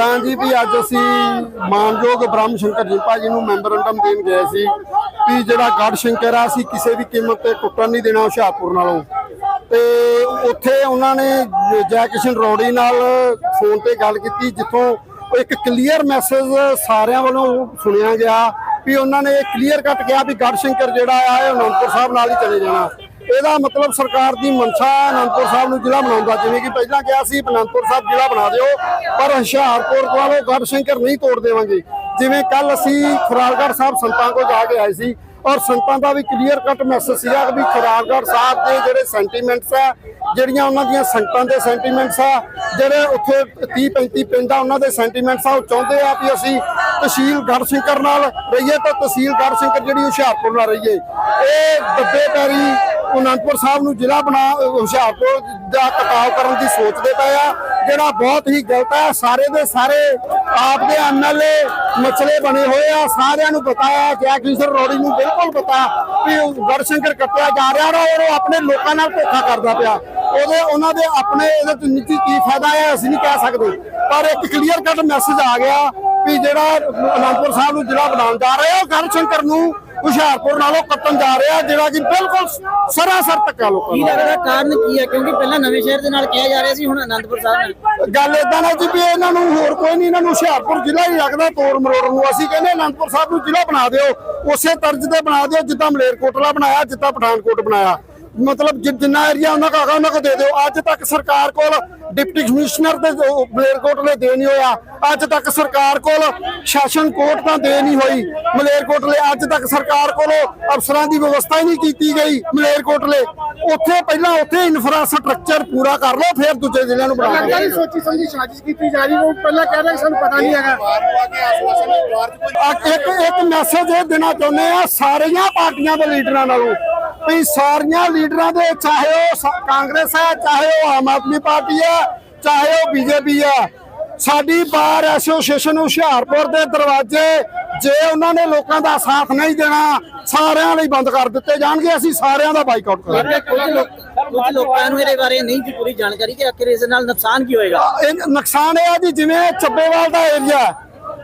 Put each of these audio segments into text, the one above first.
ਦੱਸਦਾ ਜੀ ਵੀ ਅੱਜ ਅਸੀਂ ਮਾਨਯੋਗ ਬ੍ਰਹਮ ਸ਼ੰਕਰ ਜਿੰਪਾ ਜੀ ਨੂੰ ਮੈਮੋਰੰਡਮ ਦੇਣ ਗਏ ਸੀ ਵੀ ਜਿਹੜਾ ਗੜ ਸ਼ੰਕਰ ਆ, ਅਸੀਂ ਕਿਸੇ ਵੀ ਕੀਮਤ ਤੇ ਟੁੱਟਣ ਨਹੀਂ ਦੇਣਾ ਹੁਸ਼ਿਆਰਪੁਰ ਨਾਲੋਂ। ਤੇ ਉੱਥੇ ਉਹਨਾਂ ਨੇ ਜੈ ਕਿਸ਼ਨ ਰੋੜੀ ਨਾਲ ਫੋਨ ਤੇ ਗੱਲ ਕੀਤੀ, ਜਿੱਥੋਂ ਇੱਕ ਕਲੀਅਰ ਮੈਸੇਜ ਸਾਰਿਆਂ ਵੱਲੋਂ ਸੁਣਿਆ ਗਿਆ ਵੀ ਉਹਨਾਂ ਨੇ ਇਹ ਕਲੀਅਰ ਕੱਟ ਕਿਹਾ ਵੀ ਗੜ ਸ਼ੰਕਰ ਜਿਹੜਾ ਆ, ਇਹ ਅਨੰਦਪੁਰ ਸਾਹਿਬ ਨਾਲ ਹੀ ਚਲੇ ਜਾਣਾ। ਇਹਦਾ ਮਤਲਬ ਸਰਕਾਰ ਦੀ ਮਨਸ਼ਾ ਅਨੰਦਪੁਰ ਸਾਹਿਬ ਨੂੰ ਜ਼ਿਲ੍ਹਾ ਬਣਾਉਣ ਦਾ ਜਿਵੇਂ ਕਿ ਪਹਿਲਾਂ ਕਿਹਾ ਸੀ, ਅਨੰਦਪੁਰ ਸਾਹਿਬ ਜ਼ਿਲ੍ਹਾ ਬਣਾ ਦਿਓ, ਪਰ ਹੁਸ਼ਿਆਰਪੁਰ ਕੋਲੋਂ ਗੜ ਸ਼ੰਕਰ ਨਹੀਂ ਤੋੜ ਦੇਵਾਂਗੇ। ਜਿਵੇਂ ਕੱਲ ਅਸੀਂ ਖੁਰਾਲਗੜ੍ਹ ਸਾਹਿਬ ਸੰਤਾਂ ਕੋਲ ਜਾ ਕੇ ਆਏ ਸੀ, ਔਰ ਸੰਤਾਂ ਦਾ ਵੀ ਕਲੀਅਰ ਕੱਟ ਮੈਸੇਜ ਸੀਗਾ ਕਿ ਵੀ ਖੁਰਾਲਗੜ੍ਹ ਸਾਹਿਬ ਦੇ ਜਿਹੜੇ ਸੈਂਟੀਮੈਂਟਸ ਆ ਜਿਹੜੀਆਂ ਉਹਨਾਂ ਦੀਆਂ ਸੰਗਤਾਂ ਦੇ ਸੈਂਟੀਮੈਂਟਸ ਆ ਜਿਹੜੇ ਉੱਥੇ 30 35 ਪਿੰਡ ਆ ਉਹਨਾਂ ਦੇ ਸੈਂਟੀਮੈਂਟਸ ਆ, ਉਹ ਚਾਹੁੰਦੇ ਆ ਵੀ ਅਸੀਂ ਤਹਿਸੀਲ ਗੜਸ਼ੰਕਰ ਨਾਲ ਰਹੀਏ, ਤਾਂ ਤਹਿਸੀਲ ਗੜਸ਼ੰਕਰ ਜਿਹੜੀ ਹੁਸ਼ਿਆਰਪੁਰ ਨਾਲ ਰਹੀਏ। ਇਹ ਦੱਬੇ ਪੈਰੀ ਅਨੰਦਪੁਰ ਸਾਹਿਬ ਨੂੰ ਜ਼ਿਲ੍ਹਾ ਬਣਾ ਹੁਸ਼ਿਆਰਪੁਰ ਦਾ ਕਟਾਵ ਕਰਨ ਦੀ ਸੋਚਦੇ ਪਏ ਆ। ਜਿਹੜਾ ਬਹੁਤ ਹੀ ਗਲਤ ਹੈ, ਸਾਰੇ ਦੇ ਸਾਰੇ ਆਪ ਦੇ ਐਮਐਲਏ ਮਸਲੇ ਬਣੇ ਹੋਏ ਆ। ਸਾਰਿਆਂ ਨੂੰ ਪਤਾ ਹੈ ਜੈ ਕਿਸ਼ਨ ਰੋੜੀ ਨੂੰ ਬਿਲਕੁਲ ਪਤਾ ਕਿ ਗੜਸ਼ੰਕਰ ਕੱਟਿਆ ਜਾ ਰਿਹਾ ਔਰ ਉਹ ਆਪਣੇ ਲੋਕਾਂ ਨਾਲ ਧੋਖਾ ਕਰਦਾ ਪਿਆ। ਉਹਦੇ ਉਹਨਾਂ ਦੇ ਆਪਣੇ ਇਹਦੇ ਤੋਂ ਨਿੱਜੀ ਕੀ ਫਾਇਦਾ ਹੈ ਅਸੀਂ ਨਹੀਂ ਕਹਿ ਸਕਦੇ। ਪਰ ਇੱਕ ਕਲੀਅਰ ਕੱਟ ਮੈਸੇਜ ਆ ਗਿਆ ਵੀ ਜਿਹੜਾ ਅਨੰਦਪੁਰ ਸਾਹਿਬ ਨੂੰ ਜ਼ਿਲ੍ਹਾ ਬਣਾਉਣ ਜਾ ਰਹੇ ਉਹ ਗੜਸ਼ੰਕਰ ਨੂੰ ਹੁਸ਼ਿਆਰਪੁਰ ਨਾਲੋਂ ਕੱਟਣ ਜਾ ਰਿਹਾ ਜਿਹੜਾ ਕਿ ਬਿਲਕੁਲ ਸਰਾਸਰ ਧੱਕਾ ਲੋਕਾਂ ਕੀ ਨਾਲ ਲੱਗਦਾ ਕਾਰਨ ਕੀ ਹੈ? ਕਿਉਂਕਿ ਪਹਿਲਾਂ ਨਵੇਂ ਸ਼ਹਿਰ ਦੇ ਨਾਲ ਕਿਹਾ ਜਾ ਰਿਹਾ ਸੀ ਹੁਣ ਅਨੰਦਪੁਰ ਸਾਹਿਬ ਨਾਲ। ਗੱਲ ਇਦਾਂ ਨਾ ਜੀ ਵੀ ਇਹਨਾਂ ਨੂੰ ਹੋਰ ਕੋਈ ਨਹੀਂ ਇਹਨਾਂ ਨੂੰ ਹੁਸ਼ਿਆਰਪੁਰ ਜ਼ਿਲ੍ਹਾ ਹੀ ਲੱਗਦਾ ਤੋੜ ਮਰੋੜ ਨੂੰ। ਅਸੀਂ ਕਹਿੰਦੇ ਅਨੰਦਪੁਰ ਸਾਹਿਬ ਨੂੰ ਜ਼ਿਲ੍ਹਾ ਬਣਾ ਦਿਓ ਉਸੇ ਤਰਜ਼ ਤੇ ਬਣਾ ਦਿਓ ਜਿੱਦਾਂ ਮਲੇਰਕੋਟਲਾ ਬਣਾਇਆ ਜਿੱਦਾਂ ਪਠਾਨਕੋਟ ਬਣਾਇਆ। ਮਤਲਬ ਜਿੰਨਾ ਏਰੀਆ ਉਹਨਾਂ ਕਾ ਉਹਨਾਂ ਕੋ ਦੇ ਦਿਓ। ਅੱਜ ਤੱਕ ਸਰਕਾਰ ਕੋਲ ਡਿਪਟੀ ਕਮਿਸ਼ਨਰ ਤੇ ਮਲੇਰਕੋਟਲੇ ਦੇ ਨਹੀਂ ਹੋਇਆ। ਅੱਜ ਤੱਕ ਸਰਕਾਰ ਕੋਲ ਸ਼ਾਸਨ ਕੋਰਟ ਤਾਂ ਦੇ ਨਹੀਂ ਹੋਈ। ਮਲੇਰਕੋਟਲੇ ਅੱਜ ਤੱਕ ਸਰਕਾਰ ਕੋਲ ਅਫਸਰਾਂ ਦੀ ਵਿਵਸਥਾ ਹੀ ਨਹੀਂ ਕੀਤੀ ਗਈ ਮਲੇਰਕੋਟਲੇ ਉੱਥੇ ਪਹਿਲਾਂ ਉੱਥੇ ਇਨਫਰਾਸਟ੍ਰਕਚਰ ਪੂਰਾ ਕਰ ਲਓ ਫਿਰ ਦੂਜੇ ਜ਼ਿਲ੍ਹਿਆਂ ਨੂੰ ਬਣਾ ਲਓ। ਸੋਚੀ ਸਮਝੀ ਸਾਜ਼ਿਸ਼ ਕੀਤੀ ਜਾ ਰਹੀ ਉਹ ਪਹਿਲਾਂ ਕਹਿ ਰਹੇ ਸਾਨੂੰ ਪਤਾ ਨਹੀਂ ਹੈਗਾ। ਇੱਕ ਇੱਕ ਮੈਸੇਜ ਇਹ ਦੇਣਾ ਚਾਹੁੰਦੇ ਆ ਸਾਰੀਆਂ ਪਾਰਟੀਆਂ ਦੇ ਲੀਡਰਾਂ ਨਾਲੋਂ। ਵੀ ਸਾਰੀਆਂ ਲੀਡਰਾਂ ਦੇ ਚਾਹੇ ਉਹ ਕਾਂਗਰਸ ਹੈ ਚਾਹੇ ਉਹ ਆਮ ਆਦਮੀ ਪਾਰਟੀ ਹੈ ਚਾਹੇ ਉਹ ਬੀਜੇਪੀ ਹੈ। ਸਾਡੀ ਬਾਰ ਐਸੋਸੀਏਸ਼ਨ ਹੁਸ਼ਿਆਰਪੁਰ ਦੇ ਦਰਵਾਜ਼ੇ ਜੇ ਉਹਨਾਂ ਨੇ ਲੋਕਾਂ ਦਾ ਸਾਥ ਨਹੀਂ ਦੇਣਾ ਸਾਰਿਆਂ ਲਈ ਬੰਦ ਕਰ ਦਿੱਤੇ ਜਾਣਗੇ ਅਸੀਂ ਸਾਰਿਆਂ ਦਾ ਬਾਈਕਾਟ ਕਰਾਂਗੇ। ਕੁਝ ਲੋਕ ਨੂੰ ਇਹਦੇ ਬਾਰੇ ਨਹੀਂ ਪੂਰੀ ਜਾਣਕਾਰੀ ਕਿ ਆਖਿਰ ਇਸ ਨਾਲ ਨੁਕਸਾਨ ਕੀ ਹੋਏਗਾ? ਇਹ ਨੁਕਸਾਨ ਇਹ ਆ ਜੀ ਜਿਵੇਂ ਚੱਬੇਵਾਲ ਦਾ ਏਰੀਆ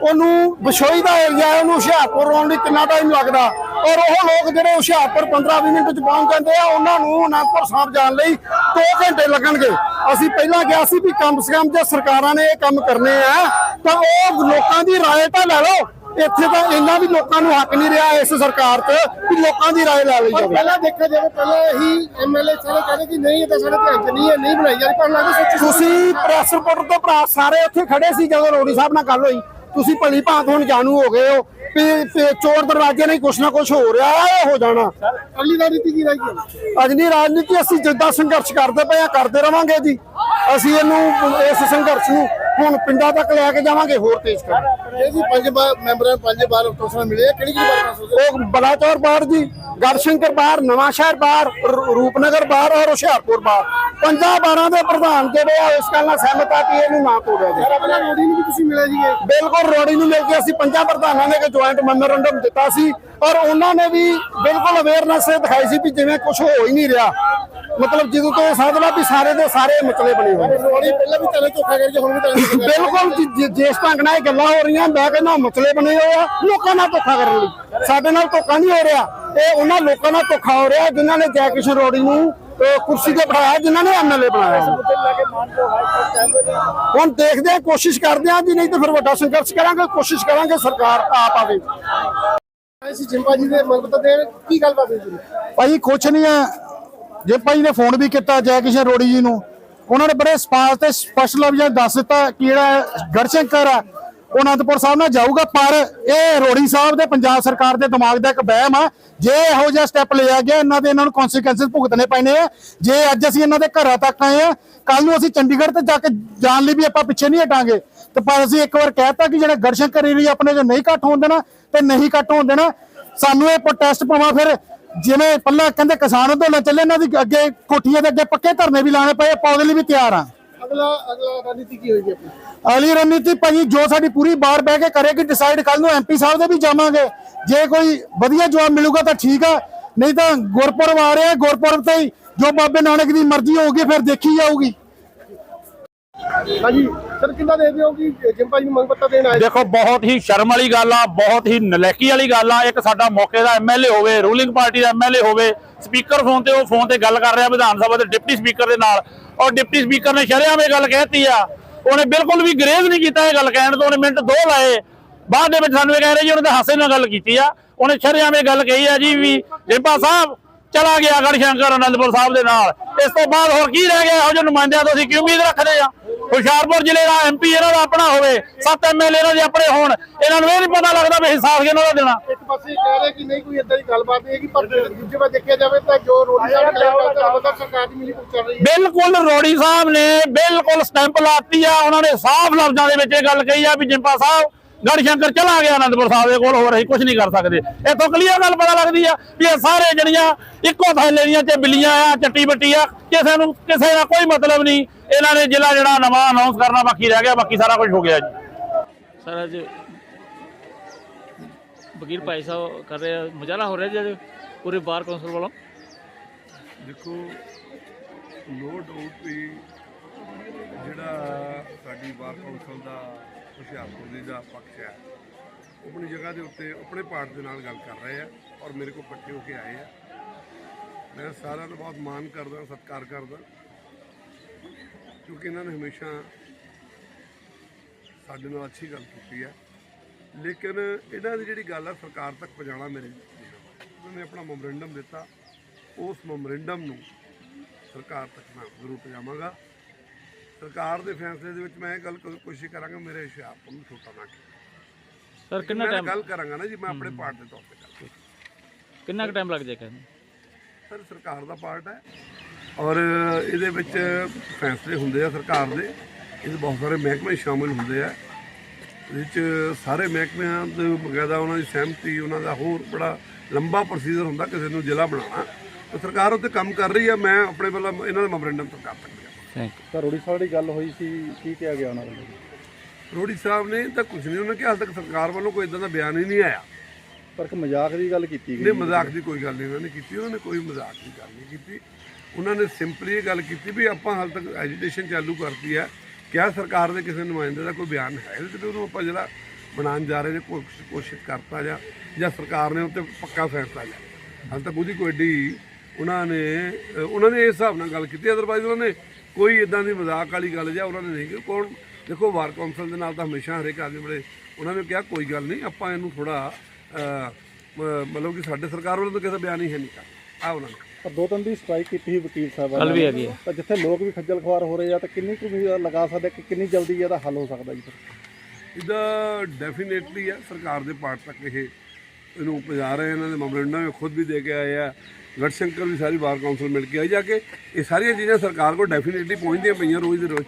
ਉਹਨੂੰ ਬਿਸ਼ੋਈ ਦਾ ਏਰੀਆ ਉਹਨੂੰ ਹੁਸ਼ਿਆਰਪੁਰ ਆਉਣ ਲਈ ਕਿੰਨਾ ਟਾਈਮ ਲੱਗਦਾ? ਔਰ ਉਹ ਲੋਕ ਜਿਹੜੇ ਹੁਸ਼ਿਆਰਪੁਰ 15-20 ਮਿੰਟ ਚ ਪਹੁੰਚ ਜਾਂਦੇ ਆ ਉਹਨਾਂ ਨੂੰ ਅਨੰਦਪੁਰ ਸਾਹਿਬ ਜਾਣ ਲਈ 2 ਘੰਟੇ ਲੱਗਣਗੇ। ਅਸੀਂ ਪਹਿਲਾਂ ਕਿਹਾ ਸੀ ਵੀ ਕਮ ਸੇ ਕਮ ਜੇ ਸਰਕਾਰਾਂ ਨੇ ਇਹ ਕੰਮ ਕਰਨੇ ਆ ਤਾਂ ਉਹ ਲੋਕਾਂ ਦੀ ਰਾਏ ਤਾਂ ਲੈ ਲਓ। ਇੱਥੇ ਤਾਂ ਇੰਨਾ ਵੀ ਲੋਕਾਂ ਨੂੰ ਹੱਕ ਨਹੀਂ ਰਿਹਾ ਇਸ ਸਰਕਾਰ 'ਚ ਵੀ ਲੋਕਾਂ ਦੀ ਰਾਏ ਲੈ ਲਈ ਜਾਵੇ। ਪਹਿਲਾਂ ਦੇਖਿਆ ਜਾਵੇ ਪਹਿਲਾਂ ਹੀ ਐਮਐਲਏ ਸਾਰੇ ਕਹਿੰਦੇ ਕਿ ਨਹੀਂ ਇਹ ਤਾਂ ਸਾਡੇ ਧਿਆਨ ਚ ਨਹੀਂ ਹੈ ਨਹੀਂ ਬਣਾਈ ਜਾ ਰਹੀ। ਪਰ ਲੱਗਦਾ ਸੋਚੀ ਤੁਸੀਂ ਪ੍ਰੈਸ ਰਿਪੋਰਟਰ ਤੋਂ ਭਰਾ ਸਾਰੇ ਉੱਥੇ ਖੜੇ ਸੀ ਜਦੋਂ ਰੋੜੀ ਸਾਹਿਬ ਨਾਲ ਗੱਲ ਹੋਈ। ਤੁਸੀਂ ਭਲੀ ਭਾਂਤ ਹੁਣ ਜਾਣੂ ਹੋ ਗਏ ਹੋ ਵੀ ਚੋਰ ਦਰਵਾਜ਼ੇ ਨਹੀਂ ਕੁਛ ਨਾ ਕੁਛ ਹੋ ਰਿਹਾ ਹੈ ਹੋ ਜਾਣਾ। ਅਗਲੀ ਰਾਜਨੀਤੀ ਕੀ ਰਹੀ ਹੈ ਅਜਨੀ ਰਾਜਨੀਤੀ ਅਸੀਂ ਜਿੱਦਾਂ ਸੰਘਰਸ਼ ਕਰਦੇ ਪਏ ਆ ਕਰਦੇ ਰਵਾਂਗੇ ਜੀ। ਅਸੀਂ ਇਹਨੂੰ ਇਸ ਸੰਘਰਸ਼ ਨੂੰ ਹੁਣ ਪਿੰਡਾਂ ਤੱਕ ਲੈ ਕੇ ਜਾਵਾਂਗੇ ਹੋਰ ਤੇਜ਼ ਕਰਾਂਗੇ ਇਹ ਜੀ ਪੰਜ ਬਾਰ ਮੈਂਬਰਾਂ ਪੰਜ ਬਾਰ ਟੋਸਣਾ ਮਿਲੇ ਕਿਹੜੀ ਕਿਹੜੀ ਬਾਰ ਸੋਚਦੇ ਉਹ ਬਲਾਚੌਰ ਬਾਹਰ ਜੀ ਗੜਸ਼ੰਕਰ ਬਾਹਰ ਨਵਾਂ ਸ਼ਹਿਰ ਰੂ- ਰੂਪਨਗਰ ਬਾਹਰ ਔਰ ਹੁਸ਼ਿਆਰਪੁਰ ਬਾਹਰ। ਪੰਜਾਂ ਬਾਰਾਂ ਦੇ ਪ੍ਰਧਾਨ ਜਿਹੜੇ ਆ ਇਸ ਗੱਲ ਨਾਲ ਸਹਿਮਤ ਆ ਕਿ ਇਹਨੂੰ ਨਾ ਤੋੜਿਆ ਜਾਵੇ। ਆਪਣਾ ਰੋੜੀ ਨੂੰ ਵੀ ਤੁਸੀਂ ਮਿਲੇ ਜੀਗੇ ਬਿਲਕੁਲ ਰੋੜੀ ਨੂੰ ਮਿਲ ਕੇ ਅਸੀਂ ਪੰਜਾਂ ਪ੍ਰਧਾਨਾਂ ਨੇ ਇੱਕ ਜੁਆਇੰਟ ਮੈਮੋਰੰਡਮ ਦਿੱਤਾ ਸੀ ਔਰ ਉਹਨਾਂ ਨੇ ਵੀ ਬਿਲਕੁਲ ਅਵੇਅਰਨੈਸ ਦਿਖਾਈ ਸੀ ਵੀ ਜਿਵੇਂ ਕੁਝ ਹੋ ਹੀ ਨਹੀਂ ਰਿਹਾ। ਮਤਲਬ ਜਦੋਂ ਤੋਂ ਇਹ ਸਾਧਨਾ ਵੀ ਸਾਰੇ ਦੇ ਸਾਰੇ ਮਸਲੇ ਬਣੇ ਹੋਏ। ਰੋੜੀ ਪਹਿਲਾਂ ਵੀ ਤੇਰੇ ਧੋਖਾ ਕਰਕੇ ਹੁਣ ਵੀ ਤੇਰੇ ਬਿਲਕੁਲ ਜਿ- ਜਿ- ਜਿਸ ਢੰਗ ਨਾਲ ਇਹ ਗੱਲਾਂ ਹੋ ਰਹੀਆਂ ਮੈਂ ਕਹਿੰਦਾ ਮਸਲੇ ਬਣੇ ਹੋਏ ਆ ਲੋਕਾਂ ਨਾਲ ਧੋਖਾ ਕਰਨ ਲਈ। ਸਾਡੇ ਨਾਲ ਧੋਖਾ ਨਹੀਂ ਹੋ ਰਿਹਾ। ਇਹ ਉਹਨਾਂ ਲੋਕਾਂ ਨਾਲ ਧੋਖਾ ਹੋ ਰਿਹਾ ਜਿਨ੍ਹਾਂ ਨੇ ਜੈ ਕਿਸ਼ਨ ਰੋੜੀ ਨੂੰ ਅਹ, ਕੁਰਸੀ ਤੇ ਬਿਠਾਇਆ ਜਿਨ੍ਹਾਂ ਨੇ ਐਮਐਲਏ ਬਣਾਇਆ। ਹੁਣ ਦੇਖਦੇ ਆ ਕੋਸ਼ਿਸ਼ ਕਰਦੇ ਆ ਜੀ ਨਹੀਂ ਤਾਂ ਫਿਰ ਵੱਡਾ ਸੰਘਰਸ਼ ਕਰਾਂਗੇ ਕੋਸ਼ਿਸ਼ ਕਰਾਂਗੇ ਸਰਕਾਰ ਆਪ ਆਵੇ। ਅਸੀਂ ਜਿੰਪਾ ਜੀ ਦੇ ਮੰਗਤ ਦੇ ਕੀ ਗੱਲਬਾਤ ਹੋਈ ਜੀ? ਭਾਈ ਕੁਛ ਨਹੀਂ ਹੈ। ਜੇ ਭਾਈ ਨੇ ਫੋਨ ਵੀ ਕੀਤਾ ਜੈ ਕਿਸ਼ਨ ਰੋੜੀ ਜੀ ਨੂੰ ਉਹਨਾਂ ਨੇ ਬੜੇ ਸਪਾਸ ਤੇ ਸਪਸ਼ਟ ਲਫ਼ਜ਼ਾਂ ਦੱਸ ਦਿੱਤਾ ਕਿ ਜਿਹੜਾ ਗੜਸ਼ੰਕਰ ਆ ਉਹ ਅਨੰਦਪੁਰ ਸਾਹਿਬ ਨਾਲ ਜਾਊਗਾ, ਪਰ ਇਹ ਰੋੜੀ ਸਾਹਿਬ ਦੇ ਪੰਜਾਬ ਸਰਕਾਰ ਦੇ ਦਿਮਾਗ ਦਾ ਇੱਕ ਵਹਿਮ ਆ। ਜੇ ਇਹੋ ਜਿਹਾ ਸਟੈਪ ਲਿਆ ਗਿਆ, ਇਹਨਾਂ ਦੇ ਇਹਨਾਂ ਨੂੰ ਕਨਸੀਕੁਐਂਸਸ ਭੁਗਤਣੇ ਪੈਣੇ ਆ। ਜੇ ਅੱਜ ਅਸੀਂ ਇਹਨਾਂ ਦੇ ਘਰਾਂ ਤੱਕ ਆਏ ਆ ਕੱਲ ਨੂੰ ਅਸੀਂ ਚੰਡੀਗੜ੍ਹ ਤੇ ਜਾ ਕੇ ਜਾਣ ਲਈ ਵੀ ਆਪਾਂ ਪਿੱਛੇ ਨਹੀਂ ਹਟਾਂਗੇ। ਤੇ ਪਰ ਅਸੀਂ ਇੱਕ ਵਾਰ ਕਹਿਤਾ ਕਿ ਜਿਹੜਾ ਗੜਸ਼ੰਕਰ ਏਰੀਆ ਆਪਣੇ ਜੋ ਨਹੀਂ ਘੱਟ ਹੋਣ ਦੇਣਾ ਤੇ ਨਹੀਂ ਘੱਟ ਹੋਣ ਦੇਣਾ, ਸਾਨੂੰ ਇਹ ਪ੍ਰੋਟੈਸਟ ਪਾਵਾਂ ਫਿਰ ਜਿਵੇਂ ਪੱਲਾ ਕਹਿੰਦੇ ਕਿਸਾਨ ਅੰਦੋਲਨ ਚੱਲੇ, ਇਹਨਾਂ ਦੀ ਅੱਗੇ ਕੋਠੀਆਂ ਦੇ ਅੱਗੇ ਪੱਕੇ ਧਰਨੇ ਵੀ ਲਾਣੇ ਪਏ ਆਪਾਂ ਉਹਦੇ ਲਈ ਵੀ ਤਿਆਰ ਆ। ਅਗਲਾ ਅਗਲਾ ਰਣਨੀਤੀ ਕੀ ਹੋਏਗੀ ਆਪਣੀ? ਅਗਲੀ ਰਣਨੀਤੀ ਭਾਜੀ ਜੋ ਸਾਡੀ ਪੂਰੀ ਬਾਰ ਬਹਿ ਕੇ ਕਰੇਗੀ ਡਿਸਾਈਡ ਕੱਲ ਨੂੰ ਐਮਪੀ ਸਾਹਿਬ ਦੇ ਵੀ ਜਾਵਾਂਗੇ। ਜੇ ਕੋਈ ਵਧੀਆ ਜਵਾਬ ਮਿਲੂਗਾ ਤਾਂ ਠੀਕ ਆ ਨਹੀਂ ਤਾਂ ਗੁਰਪੁਰਬ ਆ ਰਿਹਾ ਗੁਰਪੁਰਬ ਤੇ ਹੀ ਜੋ ਬਾਬੇ ਨਾਨਕ ਦੀ ਮਰਜ਼ੀ ਹੋਊਗੀ ਫਿਰ ਦੇਖੀ ਜਾਊਗੀ। ਹਾਂਜੀ ਸਰ ਕਿੰਦਾ ਦੇਖਦੇ ਹੋ ਕਿ ਜਿੰਪਾ ਜੀ ਨੂੰ ਮੰਗ ਪੱਤਰ ਦੇਣ ਆਏ? ਦੇਖੋ ਬਹੁਤ ਹੀ ਸ਼ਰਮ ਵਾਲੀ ਗੱਲ ਆ ਬਹੁਤ ਹੀ ਨਲਾਇਕੀ ਵਾਲੀ ਗੱਲ ਆ। ਇੱਕ ਸਾਡਾ ਮੌਕੇ ਦਾ ਐਮਐਲਏ ਹੋਵੇ ਰੂਲਿੰਗ ਪਾਰਟੀ ਦਾ ਐਮਐਲਏ ਹੋਵੇ ਸਪੀਕਰ ਫੋਨ ਤੇ, ਉਹ ਫੋਨ ਤੇ ਗੱਲ ਕਰ ਰਿਹਾ ਵਿਧਾਨ ਸਭਾ ਦੇ ਡਿਪਟੀ ਸਪੀਕਰ ਦੇ ਨਾਲ। ਔਰ ਡਿਪਟੀ ਸਪੀਕਰ ਨੇ ਸ਼ਰੇਆਮ ਇਹ ਗੱਲ ਕਹਿਤੀ ਆ। ਉਹਨੇ ਬਿਲਕੁਲ ਵੀ ਗਰੇਜ਼ ਨਹੀਂ ਕੀਤਾ ਇਹ ਗੱਲ ਕਹਿਣ ਤੋਂ, ਉਹਨੇ ਮਿੰਟ ਦੋ ਲਾਏ। ਬਾਅਦ ਦੇ ਵਿੱਚ ਸਾਨੂੰ ਇਹ ਕਹਿ ਰਹੇ ਜੀ, ਉਹਨੇ ਤਾਂ ਹਾਸੇ ਨਾਲ ਗੱਲ ਕੀਤੀ ਆ। ਉਹਨੇ ਸ਼ਰੇਆਮ ਇਹ ਗੱਲ ਕਹੀ ਆ ਜੀ ਵੀ ਜੇਪਾ ਸਾਹਿਬ ਚਲਾ ਗਿਆ ਗੜ ਸ਼ੰਕਰ ਅਨੰਦਪੁਰ ਸਾਹਿਬ ਦੇ ਨਾਲ। ਇਸ ਤੋਂ ਬਾਅਦ ਹੋਰ ਕੀ ਰਹਿ ਗਿਆ? ਇਹੋ ਜਿਹੇ ਨੁਮਾਇੰਦਿਆਂ ਤੋਂ ਅਸੀਂ ਕੀ ਉਮੀਦ ਰੱਖਦੇ ਆ ਹੁਸ਼ਿਆਰਪੁਰ ਜ਼ਿਲ੍ਹੇ ਦਾ ਐਮਪੀ ਇਹਨਾਂ ਦਾ ਆਪਣਾ ਹੋਵੇ ਸੱਤ ਐਮਐਲਏ ਇਹਨਾਂ ਦੇ ਆਪਣੇ ਹੋਣ ਇਹਨਾਂ ਨੂੰ ਇਹ ਨਹੀਂ ਪਤਾ ਲੱਗਦਾ ਵੀ ਹਿਸਾਬ ਕਿਹਨਾਂ ਦਾ ਦੇਣਾ। ਇੱਕ ਪਾਸੇ ਕਹਿ ਰਹੇ ਕਿ ਨਹੀਂ ਕੋਈ ਦੀ ਗੱਲਬਾਤ ਨਹੀਂ ਹੈਗੀ ਪਰ ਦੂਜੇ ਪਾਸੇ ਦੇਖਿਆ ਜਾਵੇ ਤਾਂ ਜੋ ਰੋਟੀ ਸਾਹਿਬ ਕਲੇਮ ਕਰਦਾ ਉਹਦਾ ਸਰਕਾਰ ਦੀ ਮਿਲੀ ਭੁਗਤ ਚੱਲ ਰਹੀ ਹੈ। ਬਿਲਕੁਲ ਰੋੜੀ ਸਾਹਿਬ ਨੇ ਬਿਲਕੁਲ ਸਟੈਂਪ ਲਾਤੀ ਆ ਉਹਨਾਂ ਨੇ ਸਾਫ਼ ਲਫ਼ਜ਼ਾਂ ਦੇ ਵਿੱਚ ਇਹ ਗੱਲ ਕਹੀ ਆ ਵੀ ਜਿੰਪਾ ਸਾਹਿਬ ਗੜਸ਼ੰਕਰ ਚਲਾ ਗਿਆ ਆਨੰਦਪੁਰ ਸਾਹਿਬ ਦੇ ਕੋਲ ਹੋਰ ਅਸੀਂ ਕੁਝ ਨਹੀਂ ਕਰ ਸਕਦੇ। ਇੱਥੋਂ ਕਲੀਅਰ ਗੱਲ ਪਤਾ ਲੱਗਦੀ ਆ ਵੀ ਇਹ ਸਾਰੇ ਜਿਹੜੀਆਂ ਇੱਕੋ ਥੈਲੇ ਦੀਆਂ ਚ ਬਿੱਲੀਆਂ ਆ ਚੱਟੀ ਬੱਟੀ ਆ ਕਿਸੇ ਨੂੰ ਕਿਸੇ ਦਾ ਕੋਈ ਮਤਲਬ ਨਹੀਂ। ਇਹਨਾਂ ਨੇ ਜ਼ਿਲ੍ਹਾ ਜਿਹੜਾ ਨਵਾਂ ਅਨਾਉਂਸ ਕਰਨਾ ਬਾਕੀ ਰਹਿ ਗਿਆ ਬਾਕੀ ਸਾਰਾ ਕੁਝ ਹੋ ਗਿਆ ਜੀ। ਸਰ ਅੱਜ ਵਕੀਲ ਭਾਈ ਸਾਹਿਬ ਕਰ ਰਹੇ ਆ ਮੁਜ਼ਾਹਰਾ ਹੋ ਰਿਹਾ ਜੀ ਪੂਰੇ ਬਾਰ ਕੌਂਸਲ ਵੱਲੋਂ? ਦੇਖੋ ਨੋ ਡਾਊਟ ਵੀ ਜਿਹੜਾ ਸਾਡੀ ਬਾਰ ਕੌਂਸਲ ਦਾ ਹੁਸ਼ਿਆਰਪੁਰ ਦੀ ਦਾ ਪੱਖ ਹੈ। ਉਹ ਆਪਣੀ ਜਗ੍ਹਾ ਦੇ ਉੱਤੇ ਆਪਣੇ ਪਾਰਟ ਦੇ ਨਾਲ ਗੱਲ ਕਰ ਰਹੇ ਆ ਔਰ ਮੇਰੇ ਕੋਲ ਇਕੱਠੇ ਹੋ ਕੇ ਆਏ ਆ। ਮੈਂ ਸਾਰਿਆਂ ਦਾ ਬਹੁਤ ਮਾਣ ਕਰਦਾ, ਸਤਿਕਾਰ ਕਰਦਾ, ਕਿਉਂਕਿ ਇਹਨਾਂ ਨੇ ਹਮੇਸ਼ਾ ਸਾਡੇ ਨਾਲ ਅੱਛੀ ਗੱਲ ਕੀਤੀ ਹੈ ਲੇਕਿਨ ਇਹਨਾਂ ਦੀ ਜਿਹੜੀ ਗੱਲ ਆ, ਸਰਕਾਰ ਤੱਕ ਪਹੁੰਚਾਉਣਾ ਮੇਰੇ ਉਹਨਾਂ ਨੇ ਆਪਣਾ ਮੈਮੋਰੈਂਡਮ ਦਿੱਤਾ। ਉਸ ਮੈਮੋਰੈਂਡਮ ਨੂੰ ਸਰਕਾਰ ਤੱਕ ਮੈਂ ਜ਼ਰੂਰ ਪਹੁੰਚਾਵਾਂਗਾ। ਸਰਕਾਰ ਦੇ ਫੈਸਲੇ ਦੇ ਵਿੱਚ ਮੈਂ ਇਹ ਗੱਲ ਕੋ- ਕੋਸ਼ਿਸ਼ ਕਰਾਂਗਾ ਮੇਰੇ ਹੁਸ਼ਿਆਰਪੁਰ ਨੂੰ ਛੋਟਾ ਨਾ ਕੀਤਾ ਸਰ ਕਿੰਨਾ ਮੈਂ ਟਾਈਮ ਗੱਲ ਕਰਾਂਗਾ ਨਾ ਜੀ ਮੈਂ ਆਪਣੇ ਪਾਰਟ ਦੇ ਤੌਰ ਤੇ ਗੱਲ ਕਿੰਨਾ ਕੁ ਟਾਈਮ ਲੱਗ ਜਾਏਗਾ ਸਰ ਸਰਕਾਰ ਦਾ ਪਾਰਟ ਹੈ ਔਰ ਇਹਦੇ ਵਿੱਚ ਫੈਸਲੇ ਹੁੰਦੇ ਆ ਸਰਕਾਰ ਦੇ। ਇਹਦੇ ਬਹੁਤ ਸਾਰੇ ਮਹਿਕਮੇ ਸ਼ਾਮਿਲ ਹੁੰਦੇ ਆ। ਇਹਦੇ ਚ ਸਾਰੇ ਮਹਿਕਮਿਆਂ ਦੇ ਬਕਾਇਦਾ ਉਹਨਾਂ ਦੀ ਸਹਿਮਤੀ ਉਹਨਾਂ ਦਾ ਹੋਰ ਬੜਾ ਲੰਬਾ ਪ੍ਰੋਸੀਜਰ ਹੁੰਦਾ ਕਿਸੇ ਨੂੰ ਜ਼ਿਲ੍ਹਾ ਬਣਾਉਣਾ। ਤਾਂ ਸਰਕਾਰ ਉੱਤੇ ਕੰਮ ਕਰ ਰਹੀ ਹੈ ਮੈਂ ਆਪਣੇ ਵੱਲੋਂ ਇਹਨਾਂ ਦਾ ਮੈਮੋਰੈਂਡਮ ਸਰਕਾਰ ਤੱਕ ਲਿਆ ਥੈਂਕ ਤਾਂ ਰੋੜੀ ਸਾਹਿਬ ਦੀ ਗੱਲ ਹੋਈ ਸੀ ਕੀ ਕਿਹਾ ਗਿਆ ਉਹਨਾਂ ਵੱਲੋਂ? ਰੋੜੀ ਸਾਹਿਬ ਨੇ ਤਾਂ ਕੁਝ ਨਹੀਂ ਉਹਨਾਂ ਕਿਹਾ ਹਾਲ ਤੱਕ ਸਰਕਾਰ ਵੱਲੋਂ ਕੋਈ ਇਦਾਂ ਦਾ ਬਿਆਨ ਹੀ ਨਹੀਂ ਆਇਆ। ਪਰ ਇੱਕ ਮਜ਼ਾਕ ਦੀ ਗੱਲ ਕੀਤੀ ਨਹੀਂ ਮਜ਼ਾਕ ਦੀ ਕੋਈ ਗੱਲ ਨਹੀਂ ਉਹਨਾਂ ਨੇ ਕੀਤੀ ਉਹਨਾਂ ਨੇ ਕੋਈ ਮਜ਼ਾਕ ਦੀ ਗੱਲ ਨਹੀਂ ਕੀਤੀ। ਉਹਨਾਂ ਨੇ ਸਿੰਪਲੀ ਇਹ ਗੱਲ ਕੀਤੀ ਵੀ ਆਪਾਂ ਹਾਲ ਤੱਕ ਐਜੀਟੇਸ਼ਨ ਚਾਲੂ ਕਰਤੀ ਹੈ। ਕਿਆ ਸਰਕਾਰ ਦੇ ਕਿਸੇ ਨੁਮਾਇੰਦੇ ਦਾ ਕੋਈ ਬਿਆਨ ਹੈ? ਇਹਦੇ ਤੇ ਉਹਨੂੰ ਆਪਾਂ ਜਿਹੜਾ ਬਣਾਉਣ ਜਾ ਰਹੇ ਨੇ ਕੋਸ਼ਿਸ਼ ਕੋਸ਼ਿਸ਼ ਕਰਤਾ ਜਾਂ ਜਾਂ ਸਰਕਾਰ ਨੇ ਉੱਤੇ ਪੱਕਾ ਫੈਸਲਾ ਲਿਆ। ਹਾਲ ਤੱਕ ਉਹਦੀ ਕੋਈ ਏਡੀ ਉਹਨਾਂ ਨੇ ਉਹਨਾਂ ਨੇ ਇਸ ਹਿਸਾਬ ਨਾਲ ਗੱਲ ਕੀਤੀ ਅਦਰਵਾਈਜ਼ ਉਹਨਾਂ ਨੇ ਕੋਈ ਇਦਾਂ ਦੀ ਮਜ਼ਾਕ ਵਾਲੀ ਗੱਲ ਜਾਂ ਉਹਨਾਂ ਨੇ ਨਹੀਂ ਕੀਤੀ ਕੋਣ ਦੇਖੋ ਵਾਰ ਕੌਂਸਲ ਦੇ ਨਾਲ ਤਾਂ ਹਮੇਸ਼ਾ ਹਰੇਕ ਆਦਮੀ ਬੜੇ ਉਹਨਾਂ ਨੇ ਕਿਹਾ ਕੋਈ ਗੱਲ ਨਹੀਂ ਆਪਾਂ ਇਹਨੂੰ ਥੋੜਾ ਮਤਲਬ ਕਿ ਸਾਡੇ ਸਰਕਾਰ ਵੱਲੋਂ ਤਾਂ ਕਿਸੇ ਦਾ ਬਿਆਨ ਹੀ ਹੈ ਨਹੀਂ ਕਰ ਆ ਉਹਨਾਂ ਨੇ। ਪਰ ਦੋ ਤਿੰਨ ਦੀ ਸਟ੍ਰਾਈਕ ਕੀਤੀ ਸੀ ਵਕੀਲ ਸਾਹਿਬ ਕੱਲ੍ਹ ਵੀ ਹੈਗੀ ਹੈ। ਤਾਂ ਜਿੱਥੇ ਲੋਕ ਵੀ ਖੱਜਲ ਖੁਆਰ ਹੋ ਰਹੇ ਆ ਤਾਂ ਕਿੰਨੀ ਕੁ ਉਮੀਦ ਲਗਾ ਸਕਦੇ ਕਿ ਕਿੰਨੀ ਜਲਦੀ ਇਹਦਾ ਹੱਲ ਹੋ ਸਕਦਾ ਜੀ? ਫਿਰ ਇਹਦਾ ਡੈਫੀਨੇਟਲੀ ਹੈ ਸਰਕਾਰ ਦੇ ਪਾਰਟ ਤੱਕ ਇਹ ਇਹਨੂੰ ਪਹੁੰਚਾ ਰਹੇ ਇਹਨਾਂ ਦੇ ਮੈਮੋਰੈਂਡਮ ਖੁਦ ਵੀ ਦੇ ਕੇ ਆਏ ਆ। ਗੜਸ਼ੰਕਰ ਵੀ ਸਾਰੀ ਬਾਰ ਕਾਉਂਸਲ ਮਿਲ ਕੇ ਆਈ ਜਾ ਕੇ, ਇਹ ਸਾਰੀਆਂ ਚੀਜ਼ਾਂ ਸਰਕਾਰ ਕੋਲ ਡੈਫੀਨੇਟਲੀ ਪਹੁੰਚਦੀਆਂ ਪਈਆਂ ਰੋਜ਼ ਦੇ ਰੋਜ਼।